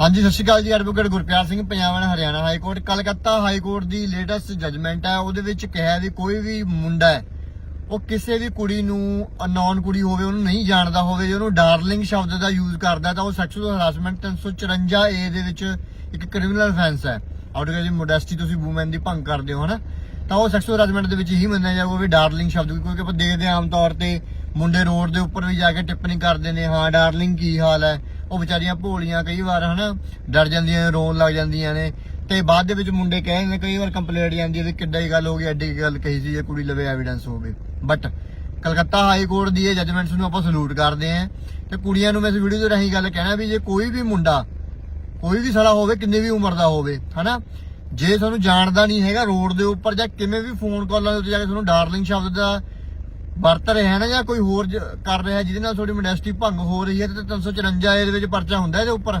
ਹਾਂਜੀ, ਸਤਿ ਸ਼੍ਰੀ ਅਕਾਲ ਜੀ advocate Gurpyar Singh, Punjab Haryana high court. Calcutta high court ਦੀ latest judgement ਹੈ, ਉਹਦੇ ਵਿੱਚ ਕਿਹਾ ਵੀ ਕੋਈ ਵੀ ਮੁੰਡਾ ਹੈ, ਉਹ ਕਿਸੇ ਵੀ ਕੁੜੀ ਨੂੰ ਅਨਨੋਨ ਕੁੜੀ ਹੋਵੇ, ਉਹਨੂੰ ਨਹੀਂ ਜਾਣਦਾ ਹੋਵੇ, ਜੇ ਉਹਨੂੰ ਡਾਰਲਿੰਗ ਸ਼ਬਦ ਦਾ ਯੂਜ਼ ਕਰਦਾ, ਤਾਂ ਉਹ ਸੈਕਸ਼ੂਅਲ ਹਰਾਸਮੈਂਟ 354 ਏ ਦੇ ਵਿੱਚ ਇੱਕ ਕ੍ਰਿਮੀਨਲ ਅਫੈਂਸ ਹੈ। ਆਊਟਰ ਦੀ ਮੋਡੈਸਟੀ ਤੁਸੀਂ ਵੂਮਨ ਦੀ ਭੰਗ ਕਰਦੇ ਹੋ, ਹਨਾ? ਤਾਂ ਉਹ ਸੈਕਸ਼ੂਅਲ ਹਰਾਸਮੈਂਟ ਦੇ ਵਿੱਚ ਹੀ ਮੰਨਿਆ ਜਾਊਗਾ ਵੀ ਡਾਰਲਿੰਗ ਸ਼ਬਦ, ਕਿਉਂਕਿ ਆਪਾਂ ਦੇਖਦੇ ਹਾਂ ਆਮ ਤੌਰ ਤੇ ਮੁੰਡੇ ਰੋਡ ਦੇ ਉੱਪਰ ਵੀ ਜਾ ਕੇ ਟਿੱਪਣੀ ਕਰਦੇ ਨੇ, ਹਾਂ ਡਾਰਲਿੰਗ ਕੀ ਹਾਲ ਹੈ? ਉਹ ਵਿਚਾਰੀਆਂ ਭੋਲੀਆਂ ਕਈ ਵਾਰ ਹਨਾ, ਡਰ ਜਾਂਦੀਆਂ, ਰੋਣ ਲੱਗ ਜਾਂਦੀਆਂ ਨੇ। ਤੇ ਬਾਅਦ ਦੇ ਵਿੱਚ ਮੁੰਡੇ ਕਹਿੰਦੇ ਕਈ ਵਾਰ ਕੰਪਲੇਂਟ ਜਾਂਦੀ ਹੈ ਵੀ ਕਿੱਡਾ ਹੀ ਗੱਲ ਹੋ ਗਈ, ਐਡੀ ਗੱਲ ਕਹੀ ਸੀ ਜੇ ਕੁੜੀ ਲਵੇ ਐਵੀਡੈਂਸ ਹੋਵੇ। ਬਟ ਕਲਕੱਤਾ ਹਾਈ ਕੋਰਟ ਦੀ ਇਹ ਜੱਜਮੈਂਟਸ ਨੂੰ ਆਪਾਂ ਸਲੂਟ ਕਰਦੇ ਆਂ ਤੇ ਕੁੜੀਆਂ ਨੂੰ ਮੈਂ ਇਸ ਵੀਡੀਓ ਦੇ ਰਾਹੀਂ ਗੱਲ ਕਹਿਣਾ ਵੀ ਜੇ ਕੋਈ ਵੀ ਮੁੰਡਾ, ਕੋਈ ਵੀ ਸਾਲਾ ਹੋਵੇ, ਕਿੰਨੇ ਵੀ ਉਮਰ ਦਾ ਹੋਵੇ, ਹਨਾ, ਜੇ ਤੁਹਾਨੂੰ ਜਾਣਦਾ ਨਹੀਂ ਹੈਗਾ ਰੋਡ ਦੇ ਉੱਪਰ ਜਾਂ ਕਿਵੇਂ ਵੀ ਫੋਨ ਕਾਲਾਂ ਦੇ ਉੱਤੇ ਜਾ ਕੇ ਤੁਹਾਨੂੰ ਡਾਰਲਿੰਗ ਸ਼ਬਦ ਦਾ ਵਰਤ ਰਿਹਾ ਹੈ ਨਾ ਜਾਂ ਕੋਈ ਹੋਰ ਕਰ ਰਿਹਾ ਜਿਹਦੇ ਨਾਲ ਤੁਹਾਡੀ ਮੋਡੈਸਟੀ ਭੰਗ ਹੋ ਰਹੀ ਹੈ ਤੇ 354 ਏ ਦੇ ਵਿੱਚ ਪਰਚਾ ਹੁੰਦਾ ਇਹਦੇ ਉੱਪਰ।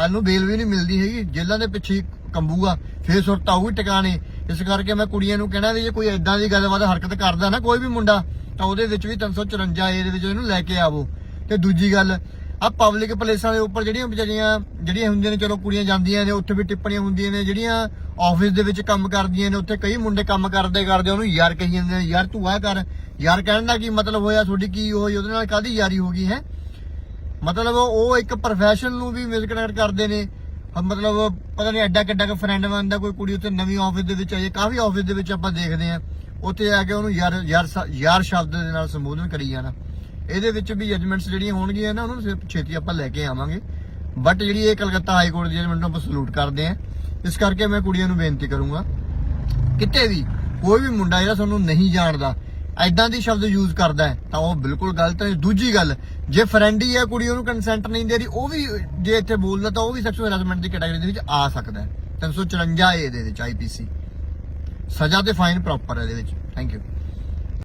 ਹਾਲ ਨੂੰ ਬੇਲ ਵੀ ਨਹੀਂ ਮਿਲਦੀ ਹੈਗੀ। ਜੇਲ੍ਹਾਂ ਦੇ ਪਿੱਛੇ ਕੰਬੂਗਾ। ਫੇਰ ਸੁਰਤ ਆਊਗੀ ਟਿਕਾਣੇ। ਇਸ ਕਰਕੇ ਮੈਂ ਕੁੜੀਆਂ ਨੂੰ ਕਹਿਣਾ ਵੀ ਜੇ ਕੋਈ ਐਦਾਂ ਦੀ ਗੱਲਬਾਤ ਹਰਕਤ ਕਰਦਾ ਨਾ ਕੋਈ ਵੀ ਮੁੰਡਾ, ਤਾਂ ਉਹਦੇ ਵਿੱਚ ਵੀ 354 ਏ ਦੇ ਵਿੱਚ ਇਹਨੂੰ ਲੈ ਕੇ ਆਵੋ। ਤੇ ਦੂਜੀ ਗੱਲ ਆ ਪਬਲਿਕ ਪਲੇਸਾਂ ਦੇ ਉੱਪਰ ਜਿਹੜੀਆਂ ਵਿਚਾਰੀਆਂ, ਜਿਹੜੀਆਂ ਹੁੰਦੀਆਂ ਨੇ, ਚਲੋ ਕੁੜੀਆਂ ਜਾਂਦੀਆਂ ਨੇ, ਉੱਥੇ ਵੀ ਟਿੱਪਣੀਆਂ ਹੁੰਦੀਆਂ ਨੇ, ਜਿਹੜੀਆਂ ਆਫਿਸ ਦੇ ਵਿੱਚ ਕੰਮ ਕਰਦੀਆਂ ਨੇ, ਉੱਥੇ ਕਈ ਮੁੰਡੇ ਕੰਮ ਕਰਦੇ ਕਰਦੇ ਉਹਨੂੰ ਯਾਰ ਕਹੀ ਜਾਂਦੇ ਨੇ, ਯਾਰ ਤੂੰ ਆ ਕਰ। ਯਾਰ ਕਹਿਣ ਦਾ ਕੀ ਮਤਲਬ ਹੋਇਆ? ਤੁਹਾਡੀ ਕੀ ਹੋਈ? ਉਹਦੇ ਨਾਲ ਕਾਦੀ ਯਾਰੀ ਹੋ ਗਈ, ਹੈ? ਮਤਲਬ ਉਹ ਇੱਕ ਪ੍ਰੋਫੈਸ਼ਨ ਨੂੰ ਵੀ ਮਿਸਕਨੈਕਟ ਕਰਦੇ ਨੇ। ਮਤਲਬ ਪਤਾ ਨਹੀਂ ਐਡਾ ਕਿੱਡਾ ਕ ਫਰੈਂਡ ਬਣਦਾ, ਕੋਈ ਕੁੜੀ ਉੱਥੇ ਨਵੀਂ ਆਫਿਸ ਦੇ ਵਿੱਚ ਆਈ ਕਾਫੀ ਆਫਿਸ ਦੇ ਵਿੱਚ ਆਪਾਂ ਦੇਖਦੇ ਆ ਉੱਥੇ ਆ ਕੇ ਉਹਨੂੰ ਯਾਰ ਯਾਰ ਯਾਰ ਸ਼ਬਦ ਦੇ ਨਾਲ ਸੰਬੋਧਨ ਕਰੀ ਜਾਣਾ। ਇਹਦੇ ਵਿੱਚ ਵੀ ਜਜਮੈਂਟਸ ਜਿਹੜੀਆਂ ਹੋਣਗੀਆਂ ਨਾ, ਉਹਨੂੰ ਸਿਰਫ ਛੇਤੀ ਆਪਾਂ ਲੈ ਕੇ ਆਵਾਂਗੇ। ਬਟ ਜਿਹੜੀ ਇਹ ਕਲਕੱਤਾ ਹਾਈ ਕੋਰਟ ਦੀ ਜਜਮੈਂਟ ਨੂੰ ਆਪਾਂ ਸਲੂਟ ਕਰਦੇ ਆ ਇਸ ਕਰਕੇ ਮੈਂ ਕੁੜੀਆਂ ਨੂੰ ਬੇਨਤੀ ਕਰੂੰਗਾ, ਕਿਤੇ ਵੀ ਕੋਈ ਵੀ ਮੁੰਡਾ ਜਿਹੜਾ ਤੁਹਾਨੂੰ ਨਹੀਂ ਜਾਣਦਾ ਐਦਾਂ ਦੀ ਸ਼ਬਦ ਯੂਜ਼ ਕਰਦਾ ਹੈ, ਤਾਂ ਉਹ ਬਿਲਕੁਲ ਗਲਤ ਹੈ। ਦੂਜੀ ਗੱਲ, ਜੇ ਫਰੈਂਡ ਹੀ ਹੈ ਕੁੜੀ, ਉਹਨੂੰ ਕੰਸੈਂਟ ਨਹੀਂ ਦੇ ਰਹੀ, ਉਹ ਵੀ ਜੇ ਇੱਥੇ ਬੋਲਦਾ ਤਾਂ ਉਹ ਵੀ ਸੈਕਸ਼ੂਅਲ ਹਰਾਸਮੈਂਟ ਦੀ ਕੈਟਾਗਰੀ ਦੇ ਵਿੱਚ ਆ ਸਕਦਾ ਹੈ। 354 ਏ ਦੇ ਵਿੱਚ ਆਈਪੀਸੀ ਸਜ਼ਾ ਤੇ ਫਾਈਨ ਪ੍ਰੋਪਰ ਹੈ ਇਹਦੇ ਵਿੱਚ। Thank you